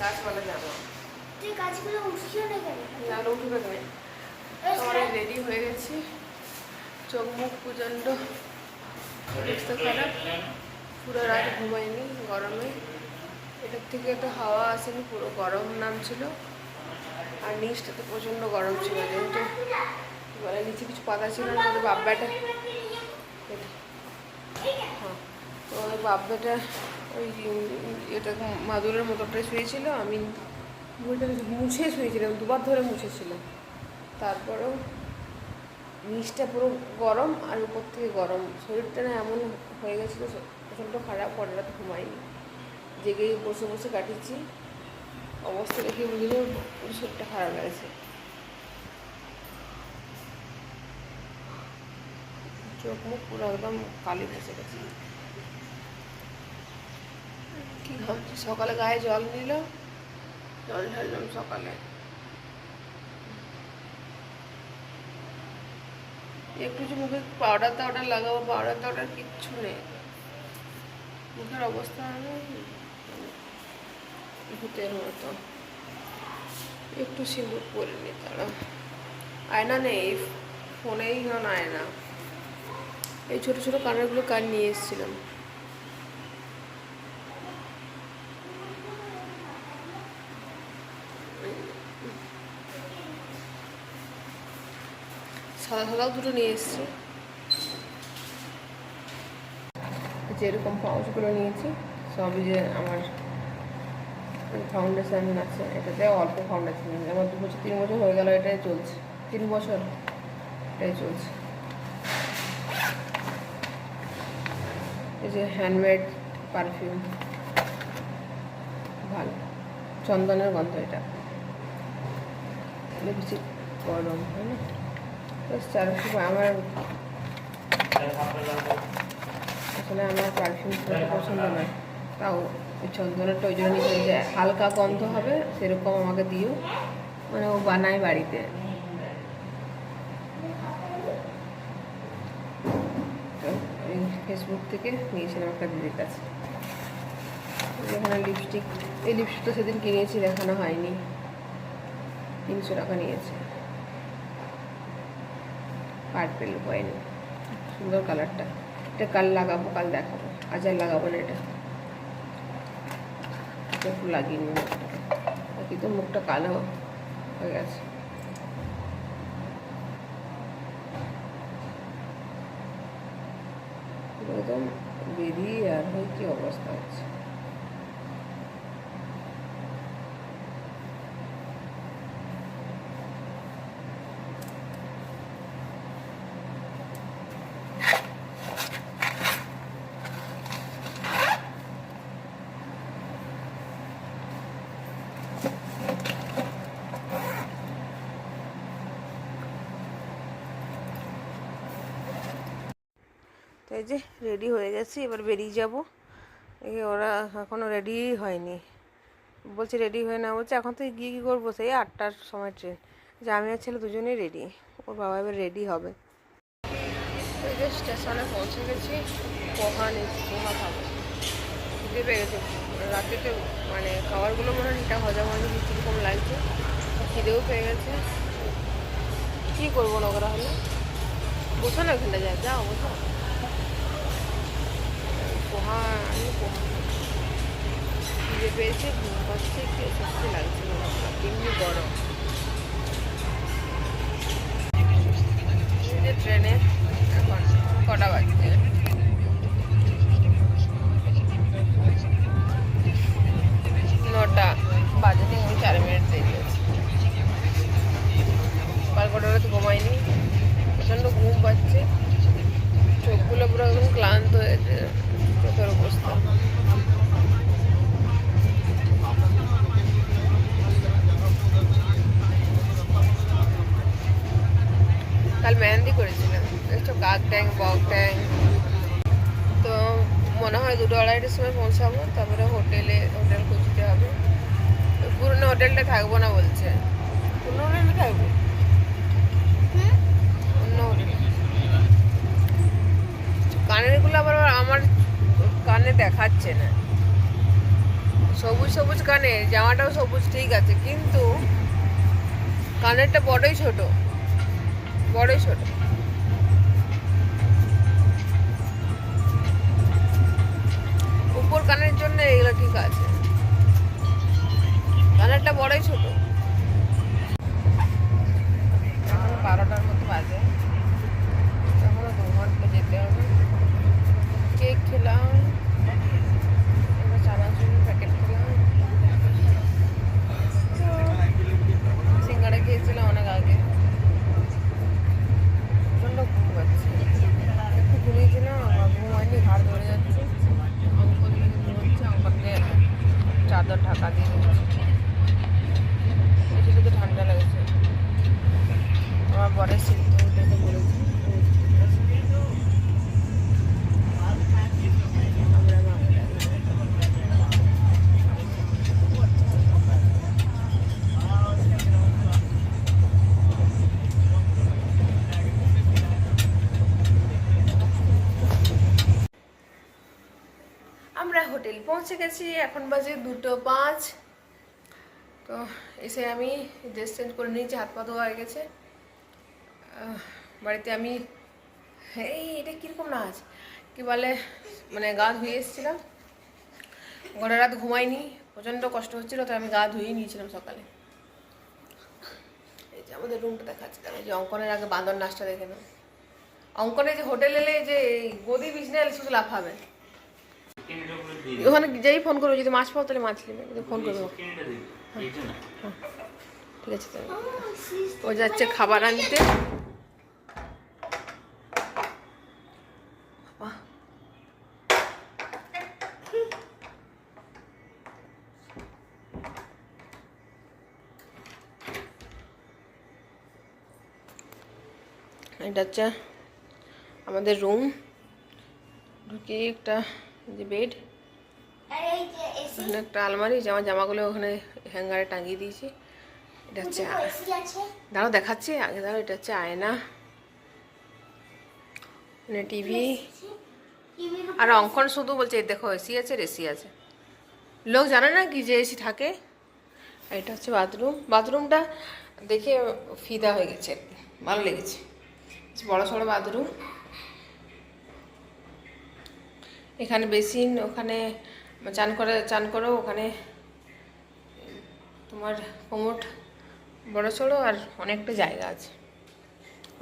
গাছপালা জানো তুই গাছগুলো উঠিও না কেন? নাহলে উঠবে তুমি আমরা রেডি হয়ে গেছি। চোখ মুখ প্রচণ্ড অবস্থা খারাপ পুরো রাত ঘুমাইনি গরমে। এটার থেকে তো হাওয়া আসেনি পুরো গরম নামছিল। আর নিচটাতে প্রচণ্ড গরম ছিল যেহেতু মানে নিচে কিছু পাতা ছিল না বাব্বাটা হ্যাঁ। তো ওই বাব্বাটা ওই এটা মাদুরের মতোটাই শুয়েছিল আমি মুছে শুয়েছিলাম দুবার ধরে মুছেছিলাম তারপরেও নিচটা পুরো গরম আর উপর থেকে গরম। শরীরটা না এমন হয়ে গেছিল প্রচণ্ড খারাপ, পরের রাত ঘুমাইনি। জেগে বসে বসে কাটিয়েছি। অবস্থা দেখে বুঝলে পুরো শরীরটা খারাপ লাগছে। চোখ মুখ পুরো একদম কালি বসে গেছে। কি ঘামছি সকালে গায়ে জল নিল। জল ঢাললাম সকালে। একটু যে মুখে পাউডার টাউডার লাগাবো পাউডার টাউডার কিচ্ছু নেই। মুখের অবস্থা ভূতের মতো। একটু সিঁদুর পরে নি তারা। আয়না নেই ফোনেই হন আয়না। এই ছোট ছোট কানেরগুলো কান নিয়ে এসেছিলাম? সাদা সাদাও দুটো নিয়ে এসেছি। যেরকম পাউচগুলো নিয়েছি, সবই যে আমার ফাউন্ডেশন আছে, এটাতে অল্প ফাউন্ডেশন আমার দু বছর, তিন বছর হয়ে গেল, এটাই চলছে। তিন বছর এটাই চলছে। এই যে হ্যান্ডমেড পারফিউম ভালো। চন্দনের গন্ধ এটা। বেশি গরম হয় না? আমার আসলে আমার পারফিউম পছন্দ নয়। তাও চন্দনেরটা ওই জন্য হালকা গন্ধ হবে, সেরকম আমাকে দিও। মানে ও বানায় বাড়িতে। ফেসবুক থেকে নিয়েছিলাম একটা দিদির কাছে। এখানে লিপস্টিক এই লিপস্টিকটা সেদিন কিনেছি দেখানো হয়নি। তিনশো টাকা নিয়েছে। পার্পেল ওয়াইন সুন্দর কালারটা। এটা কাল লাগাবো, কাল দেখাবো। আজ আর লাগাবো না এটা। একটু লাগিয়ে নিই মুখটাকে বাকি তো মুখটা কালো হয়ে গেছে। একদম বেরিয়ে আর হয়ে কি অবস্থা হচ্ছে? তো এই যে রেডি হয়ে গেছি, এবার বেরিয়ে যাব। এই ওরা এখনও রেডি হয়নি। বলছে রেডি হয়ে না, বলছে এখন তো গিয়ে কী করব? সেই আটটার সময় ট্রেন যে আমি আর ছেলে দুজনেই রেডি ওর বাবা এবার রেডি হবে। যে স্টেশনে পৌঁছে গেছি, পোহা নিয়েছি পোহা খাব। খিদে পেয়ে গেছে। রাতে তো মানে খাবারগুলো মনে হয় ঠিকঠাক হজম হয়নি কীরকম লাগছে। খিদেও পেয়ে গেছে। কী করব নোংরা হলে? বসো না ওখানটা, যা যাও বসো। পোহা আমি পোহা খিদে পেয়েছে ঘুম পাচ্ছে একটু স্বস্তি লাগছে না এমনি গরম দুটো আড়াইটার সময় পৌঁছাবো, তারপরে হোটেলে, হোটেল খুঁজতে হবে। পুরনো হোটেলটা থাকব না বলছে। পুরনো হোটেলে থাকব? অন্য কানেরগুলো আবার আমার কানে দেখাচ্ছে না। সবুজ সবুজ কানের জামাটাও সবুজ, ঠিক আছে, কিন্তু কানেরটা বড়ই ছোট। বড়ই ছোট। উপর কানের জন্য এগুলো ঠিক আছে। কানেরটা বড়ই ছোট। এখন বারোটার মতো বাজে। এখনও দু ঘণ্টা যেতে হবে কেক খেলাম এবার চানাচুর প্যাকেট খেলাম সিঙ্গাড়া খেয়েছিলাম অনেক আগে প্রচণ্ড ঘুম পাচ্ছে একটু ঘুমিয়েছিলাম আমার ঘুম হয়নি ঘাড় ধরে যাচ্ছে অঙ্ক দিয়ে ঘুমোচ্ছে অঙ্ক দিয়ে চাদর ঢাকা দিয়ে দিচ্ছে একটু শুধু ঠান্ডা লেগেছে আমার বরের সিদ্ধ দেখে বলেছি আমরা বাংলা আমরা হোটেল পৌঁছে গেছি, এখন বাজে দুটো পাঁচ। তো এসে আমি ড্রেস চেঞ্জ করে নিয়েছি, হাত পা ধোয়া হয়ে গেছে। বাড়িতে আমি, এই এটা কীরকম নাচ? কি বলে মানে গা ধুয়ে এসেছিলাম। ঘরে রাত ঘুমাইনি, প্রচণ্ড কষ্ট হচ্ছিল তো আমি গা ধুয়ে নিয়েছিলাম সকালে। এই যে আমাদের রুমটা দেখাচ্ছি আমি যে অঙ্কনের আগে বাঁদর নাচটা দেখে নাও। অঙ্কনে যে হোটেল এলে যে গদি এলে শুধু লাফাবে। ওখানে যেই ফোন করবে যদি মাছ পাও তাহলে মাছ নেবে ফোন করবে। ঠিক আছে তাহলে। ও যাচ্ছে খাবার আনতে। এটা হচ্ছে আমাদের রুম ঢুকিয়ে একটা যে বেড আর এই যে এসি ওখানে একটা আলমারি জামা জামাগুলো ওখানে হ্যাঙ্গারে টাঙিয়ে দিয়েছি। এটা হচ্ছে দাঁড়াও দেখাচ্ছি। আগে দাঁড়াও এটা হচ্ছে আয়না। মানে টিভি। আর অঙ্কন শুধু বলছে দেখো এসি আছে এসি আছে। লোক জানে না কি যে এসি থাকে। আর এটা হচ্ছে বাথরুম। বাথরুমটা দেখে ফিদা হয়ে গেছে। আর কি ভালো লেগেছে। বড় সড়ো বাথরুম। এখানে বেসিন ওখানে চান করে, চান করো, ওখানে তোমার কোমোট, বড় সড়ো আর অনেকটা জায়গা আছে।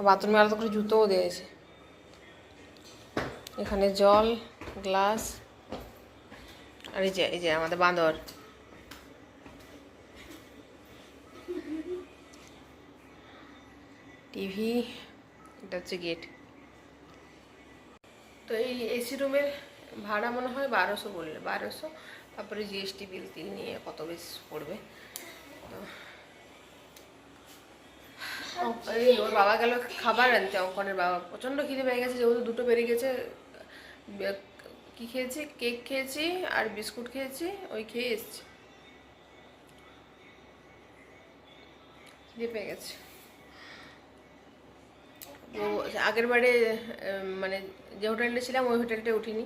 বাথরুমে আলাদা করে জুতোও দিয়েছে। এখানে জল, গ্লাস, আর এই যে এই যে আমাদের বাঁদর। টিভি, এটা হচ্ছে গেট। তো এই এসি রুমের ভাড়া মনে হয় বারোশো বললে বারোশো। তারপরে জিএসটি বিল তিল নিয়ে কত বেশ পড়বে। এই ওর বাবা গেল খাবার আনতে অঙ্কনের বাবা। প্রচণ্ড খিদে পেয়ে গেছে যেহেতু দুটো বেরিয়ে গেছে। কি খেয়েছি? কেক খেয়েছি আর বিস্কুট খেয়েছি ওই খেয়ে এসছি। খিদে পেয়ে গেছে। ও আগের বারে মানে যে হোটেলটা ছিলাম ওই হোটেলটা উঠিনি।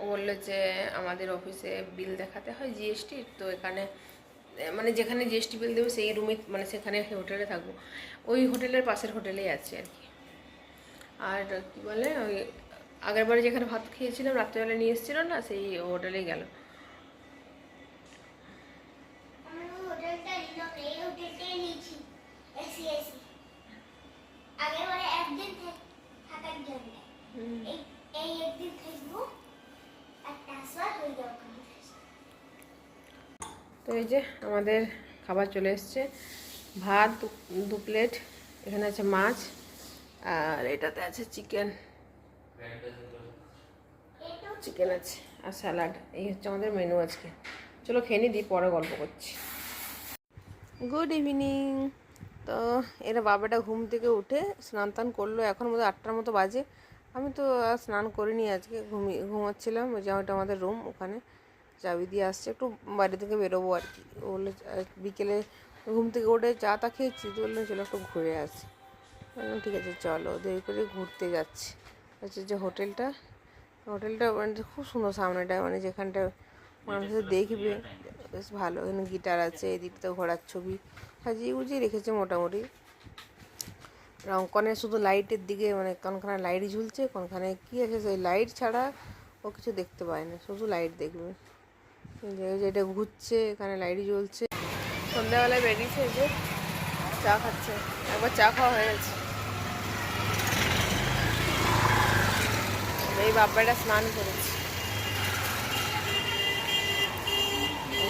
ও বলল যে আমাদের অফিসে বিল দেখাতে হয় জিএসটি তো এখানে মানে যেখানে জিএসটি বিল দেবো সেই রুমে মানে সেখানে হোটেলে থাকব। ওই হোটেলের পাশের হোটেলেই আছে আর কি। আর কি বলে ওই আগের বারে যেখানে ভাত খেয়েছিলাম রাত্রেবেলা নিয়ে এসেছিল না সেই হোটেলেই গেল। থাকার জন্য। এই একদিন থাকব তো এই যে আমাদের খাবার চলে এসছে। ভাত দু- দু প্লেট এখানে আছে মাছ আর এটাতে আছে চিকেন। চিকেন আছে আর স্যালাড। এই হচ্ছে আমাদের মেনু আজকে। চলো খেয়ে নি দিই পরে গল্প করছি। গুড ইভিনিং তো এরা বাবাটা ঘুম থেকে উঠে স্নান টান করল। এখন মতো আটটার মতো বাজে। আমি তো আর স্নান করিনি আজকে ঘুমিয়ে ঘুমাচ্ছিলাম ওই যে ওটা আমাদের রুম ওখানে চাবি দিয়ে আসছে একটু বাড়ি থেকে বেরোবো আর কি। বলল বিকেলে ঘুম থেকে উঠে চা তা খেয়েছি। তো বলল চলো একটু ঘুরে আসি। বললাম ঠিক আছে চলো। দেরি করে ঘুরতে যাচ্ছি। হচ্ছে যে হোটেলটা হোটেলটা মানে খুব সুন্দর সামনেটা মানে যেখানটা মানুষের দেখবে বেশ ভালো। এখানে গিটার আছে এদিকটা ঘোড়ার ছবি সাজিয়ে গুজিয়ে রেখেছে মোটামুটি। অঙ্কনে শুধু লাইটের দিকে মানে কোনখানে লাইট ঝুলছে, কোনখানে কী আছে, সেই লাইট ছাড়া ও কিছু দেখতে পায় না, শুধু লাইট দেখবে। যে এটা ঘুরছে, এখানে লাইট জ্বলছে। সন্ধ্যাবেলায় বেরিয়েছে যে চা খাচ্ছে, একবার চা খাওয়া হয়ে গেছে। এই বাপ্পাটা স্নান করেছে।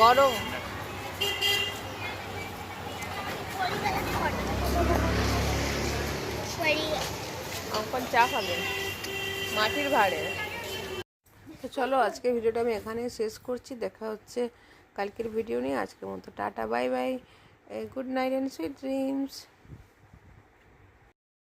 গরম। অঙ্কন চা খাবে। মাটির ভাড়ে। তো চলো আজকে ভিডিওটা আমি এখানেই শেষ করছি। দেখা হচ্ছে কালকের ভিডিও নিয়ে। আজকের মতো tata, bye bye. Good night and sweet dreams